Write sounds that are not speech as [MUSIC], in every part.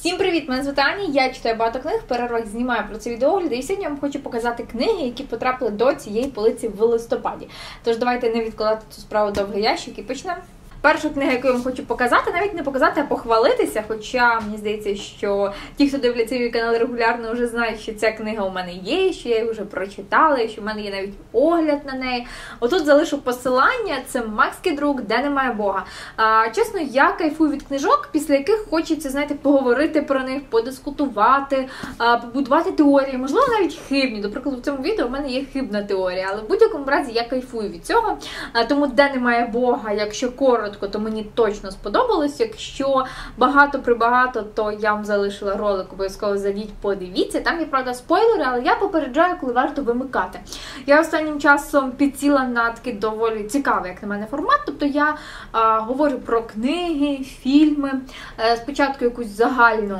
Всім привіт! Мене звати Аня, я читаю багато книг, перервах знімаю про це відеогляди, і сьогодні я вам хочу показати книги, які потрапили до цієї полиці в листопаді. Тож давайте не відкладати цю справу довгий ящик і почнемо. Першу книгу, яку я вам хочу показати, навіть не показати, а похвалитися. Хоча мені здається, що ті, хто дивляться мій канал регулярно, вже знають, що ця книга у мене є, що я її вже прочитала, що в мене є навіть огляд на неї. Отут залишу посилання. Це Макський друг, де немає Бога. А, Чесно, я кайфую від книжок, після яких хочеться, знаєте, поговорити про них, подискутувати, а, побудувати теорії, можливо, навіть хибні. До прикладу, в цьому відео в мене є хибна теорія, але в будь-якому разі я кайфую від цього. А, тому де немає Бога, якщо коротко коротко, то мені точно сподобалось. Якщо багато прибагато, то я вам залишила ролик, обов'язково зайдіть, подивіться. Там є правда спойлери, але я попереджаю, коли варто вимикати. Я останнім часом підсіла на такий доволі цікавий, як на мене, формат. Тобто я а, говорю про книги, фільми, е, спочатку якусь загальну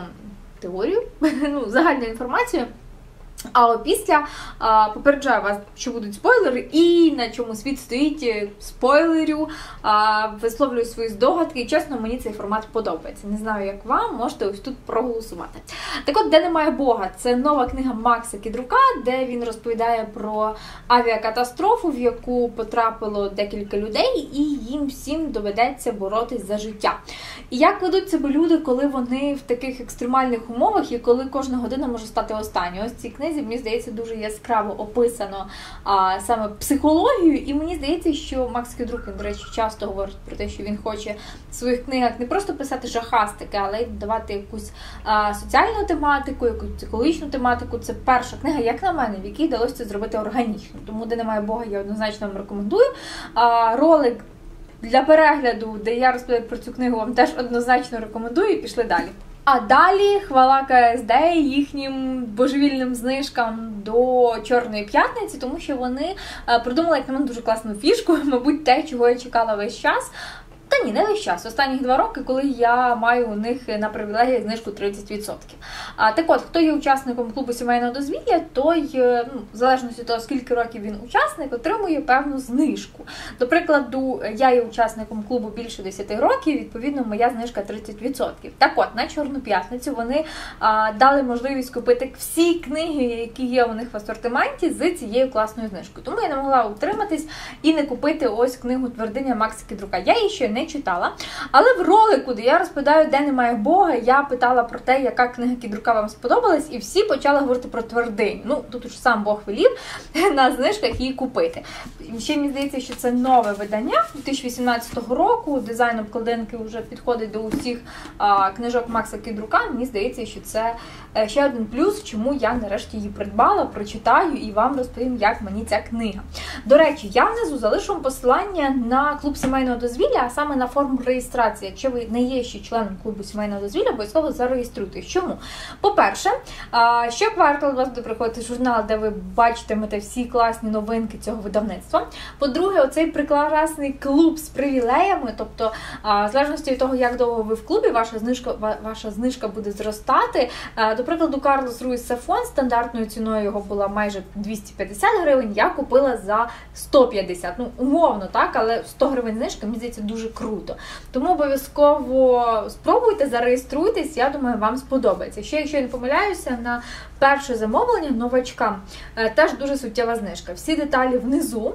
теорію, [LAUGHS] ну, загальну інформацію. А після а, попереджаю вас, що будуть спойлери, і на чому світ стоїть е, спойлерю, а, висловлюю свої здогадки, і чесно, мені цей формат подобається. Не знаю, як вам, можете ось тут проголосувати. Так от, де немає Бога, це нова книга Макса Кідрука, де він розповідає про авіакатастрофу, в яку потрапило декілька людей, і їм всім доведеться боротись за життя. І як ведуть себе люди, коли вони в таких екстремальних умовах і коли кожна година може стати останньою? Ось ці книги книзі, мені здається, дуже яскраво описано а, саме психологію. І мені здається, що Макс Кедрук, він, до речі, часто говорить про те, що він хоче в своїх книгах не просто писати жахастики, але й давати якусь а, соціальну тематику, якусь психологічну тематику. Це перша книга, як на мене, в якій вдалося це зробити органічно. Тому, де немає Бога, я однозначно вам рекомендую. А, Ролик. Для перегляду, де я розповідаю про цю книгу, вам теж однозначно рекомендую і пішли далі. А далі хвала КСД їхнім божевільним знижкам до Чорної п'ятниці, тому що вони е, придумали як на мене дуже класну фішку, [LAUGHS] мабуть, те, чого я чекала весь час. Та ні, не весь час. Останні два роки, коли я маю у них на привілегії знижку 30%. А так от, хто є учасником клубу сімейного дозвілля, той, е, ну, в залежності від того, скільки років він учасник, отримує певну знижку. До прикладу, я є учасником клубу більше 10 років, відповідно, моя знижка 30%. Так от, на Чорну п'ятницю вони а, дали можливість купити всі книги, які є у них в асортименті, з цією класною знижкою. Тому я не могла утриматись і не купити ось книгу твердиня Макса Кідрука. Я її ще не не читала. Але в ролику, де я розповідаю, де немає Бога, я питала про те, яка книга Кідрука вам сподобалась, і всі почали говорити про твердинь. Ну, тут уж сам Бог велів [LAUGHS] на знижках її купити. Ще мені здається, що це нове видання 2018 року. Дизайн обкладинки вже підходить до усіх а, книжок Макса Кідрука. Мені здається, що це ще один плюс, чому я нарешті її придбала, прочитаю і вам розповім, як мені ця книга. До речі, я внизу залишу посилання на клуб сімейного дозвілля, а саме на форму реєстрації. Якщо ви не є ще членом клубу сімейного дозвілля, обов'язково зареєструйтесь. Чому? По-перше, щоквартал у вас буде приходити журнал, де ви бачитимете всі класні новинки цього видавництва. По-друге, оцей прекрасний клуб з привілеями, тобто, в залежності від того, як довго ви в клубі, ваша знижка ваша знижка буде зростати. До прикладу, Карлос Руїс Сафон стандартною ціною його була майже 250 гривень. Я купила за 150. Ну, умовно, так, але 100 гривень знижка, мені здається, дуже круто. Тому обов'язково спробуйте, зареєструйтесь, я думаю, вам сподобається. Ще, якщо я не помиляюся, на перше замовлення новачкам е, теж дуже суттєва знижка. Всі деталі внизу.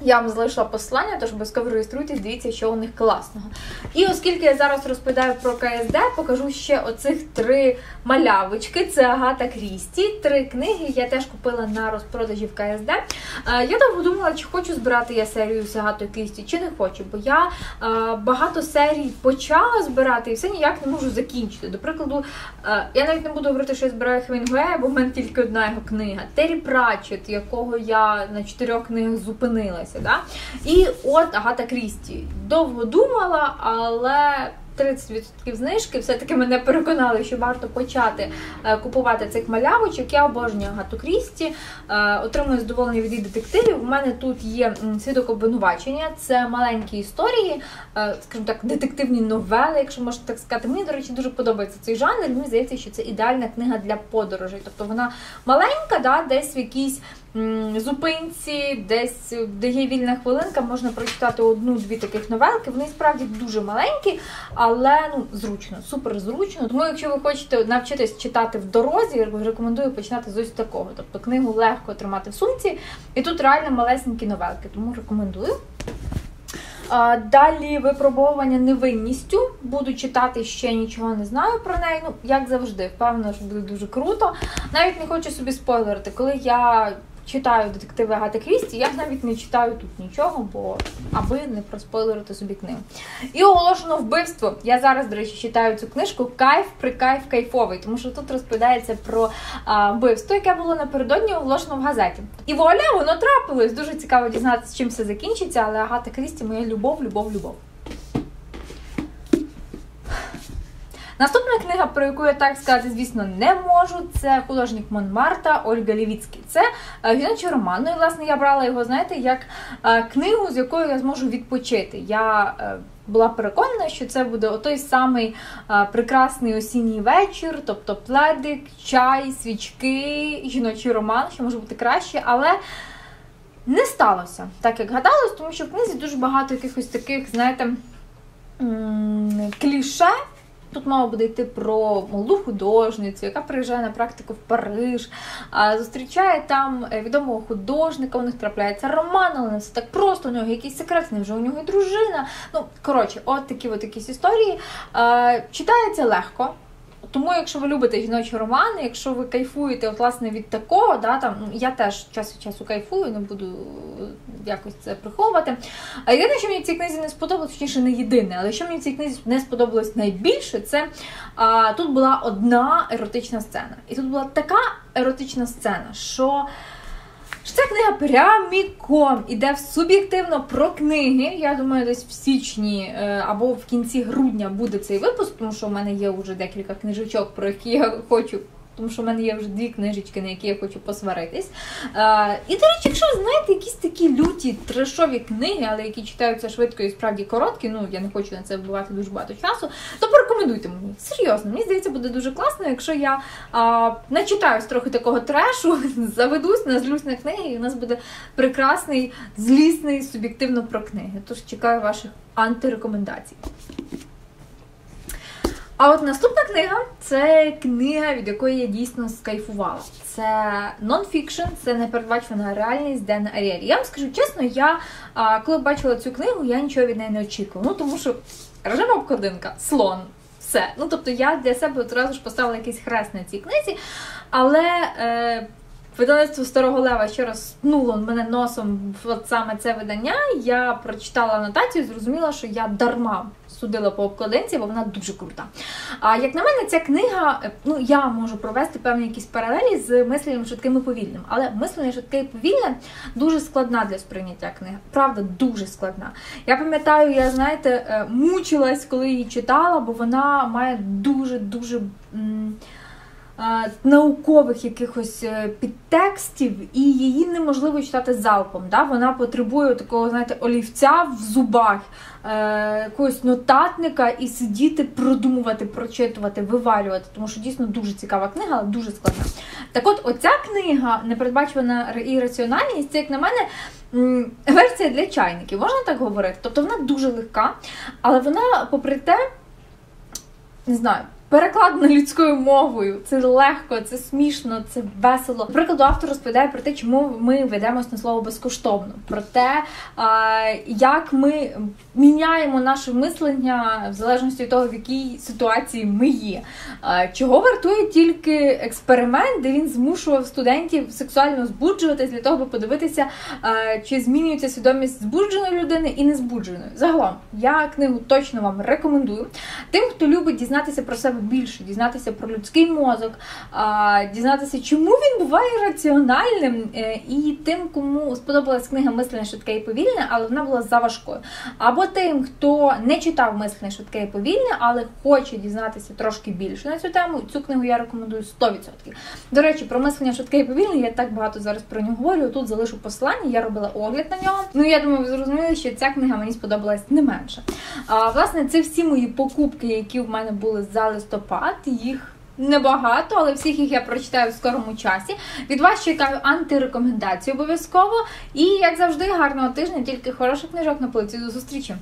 Я вам залишила посилання, тож обов'язково реєструйтесь, дивіться, що у них класного. І оскільки я зараз розповідаю про КСД, покажу ще оцих три малявочки. Це Агата Крісті. Три книги я теж купила на розпродажі в КСД. Е, я довго думала, чи хочу збирати я серію з Агатою Крісті, чи не хочу, бо я е, багато серій почала збирати і все ніяк не можу закінчити. До прикладу, е, я навіть не буду говорити, що я збираю Хемінгуея, бо в мене тільки одна його книга. Террі Пратчет, якого я на чотирьох книгах зупинилася зупинилася. Да? І от Агата Крісті довго думала, але 30% знижки все-таки мене переконали, що варто почати е, купувати цих малявочок. Я обожнюю Агату Крісті, е, отримую задоволення від її детективів. У мене тут є свідок обвинувачення, це маленькі історії, е, скажімо так, детективні новели, якщо можна так сказати. Мені, до речі, дуже подобається цей жанр. Мені здається, що це ідеальна книга для подорожей. Тобто вона маленька, да, десь в якійсь зупинці, десь де є вільна хвилинка, можна прочитати одну-дві таких новелки. Вони справді дуже маленькі, але ну зручно, супер зручно. Тому, якщо ви хочете навчитись читати в дорозі, рекомендую починати з ось такого. Тобто книгу легко тримати в сумці, і тут реально малесенькі новелки, тому рекомендую. Далі випробовування невинністю. Буду читати ще нічого не знаю про неї. Ну, як завжди, впевнена, що буде дуже круто. Навіть не хочу собі спойлерити, коли я читаю детективи Агати Крісті, я навіть не читаю тут нічого, бо аби не проспойлерити собі книгу. І оголошено вбивство. Я зараз, до речі, читаю цю книжку Кайф при кайф кайфовий, тому що тут розповідається про а, вбивство, яке було напередодні оголошено в газеті. І вуаля, воно трапилось. Дуже цікаво дізнатися, чим все закінчиться, але Агата Крісті моя любов, любов, любов. Наступна книга, про яку я так сказати, звісно, не можу, це художник Монмарта Ольга Лівіцький. Це е, жіночий роман. Ну і власне я брала його, знаєте, як е, книгу, з якою я зможу відпочити. Я е, була переконана, що це буде той самий прекрасний осінній вечір, тобто пледик, чай, свічки, жіночий роман, що може бути краще, але. Не сталося так, як гадалось, тому що в книзі дуже багато якихось таких, знаєте, кліше, Тут мова буде йти про молоду художницю, яка приїжджає на практику в Париж, зустрічає там е, відомого художника, у них трапляється роман, але не все так просто, у нього якийсь секрет, вже у нього і дружина. Ну, коротше, от такі от якісь історії. Читається легко. Тому, якщо ви любите жіночі романи, якщо ви кайфуєте от, власне, від такого, да, там, ну, я теж час від часу кайфую, не буду якось це приховувати. А єдине, що мені в цій книзі не сподобалось, точніше не єдине, але що мені в цій книзі не сподобалось найбільше, це а, тут була одна еротична сцена. І тут була така еротична сцена, що. Ця книга пряміком іде суб'єктивно про книги. Я думаю, десь в січні е, або в кінці грудня буде цей випуск, тому що в мене є вже декілька книжечок, про які я хочу тому що в мене є вже дві книжечки, на які я хочу посваритись. А, І, до речі, якщо знаєте, якісь такі люті трешові книги, але які читаються швидко і справді короткі, ну я не хочу на це вбивати дуже багато часу, то порекомендуйте мені. Серйозно, мені здається, буде дуже класно, якщо я а, начитаюсь трохи такого трешу, [LAUGHS] заведусь, назлюсь на книги, і у нас буде прекрасний, злісний, суб'єктивно про книги. Тож чекаю ваших антирекомендацій. А от наступна книга це книга, від якої я дійсно скайфувала. Це нонфікшн, це непередбачена реальність Дена Аріелі. Я вам скажу чесно, я коли бачила цю книгу, я нічого від неї не очікувала. Ну тому що режима обкладинка, слон. Все. Ну, тобто я для себе одразу ж поставила якийсь хрест на цій книзі, але е, видавництво Старого Лева ще раз пнуло мене носом в саме це видання. Я прочитала анотацію і зрозуміла, що я дарма судила по обкладинці, бо вона дуже крута. А як на мене, ця книга, е, ну я можу провести певні якісь паралелі з мисленням швидким і повільним. Але мислення швидке і повільне дуже складна для сприйняття книги. Правда, дуже складна. Я пам'ятаю, я знаєте, е, мучилась, коли її читала, бо вона має дуже-дуже наукових якихось е, підтекстів, і її неможливо читати залпом. Да? Вона потребує такого, знаєте, олівця в зубах, е, якогось нотатника і сидіти, продумувати, прочитувати, виварювати, тому що дійсно дуже цікава книга, але дуже складна. Так от, оця книга, непередбачувана і раціональність, це, як на мене, версія для чайників, можна так говорити? Тобто вона дуже легка, але вона, попри те, не знаю. Перекладено людською мовою, це легко, це смішно, це весело. Наприклад, автор розповідає про те, чому ми ведемось на слово безкоштовно, про те, як ми міняємо наше мислення в залежності від того, в якій ситуації ми є. Чого вартує тільки експеримент, де він змушував студентів сексуально збуджуватись для того, аби подивитися, чи змінюється свідомість збудженої людини і незбудженої. Загалом я книгу точно вам рекомендую. Тим, хто любить дізнатися про себе більше, дізнатися про людський мозок, дізнатися, чому він буває раціональним, е, і тим, кому сподобалась книга Мислення швидке і повільне, але вона була заважкою. Або тим, хто не читав мислення швидке і повільне, але хоче дізнатися трошки більше на цю тему. Цю книгу я рекомендую 100%. До речі, про мислення швидке і повільне, я так багато зараз про нього говорю. Тут залишу посилання, я робила огляд на нього. Ну я думаю, ви зрозуміли, що ця книга мені сподобалась не менше. А власне, це всі мої покупки, які в мене були за листопад, їх небагато, але всіх їх я прочитаю в скорому часі. Від вас чекаю антирекомендації обов'язково. І як завжди, гарного тижня, тільки хороших книжок на полиці. До зустрічі!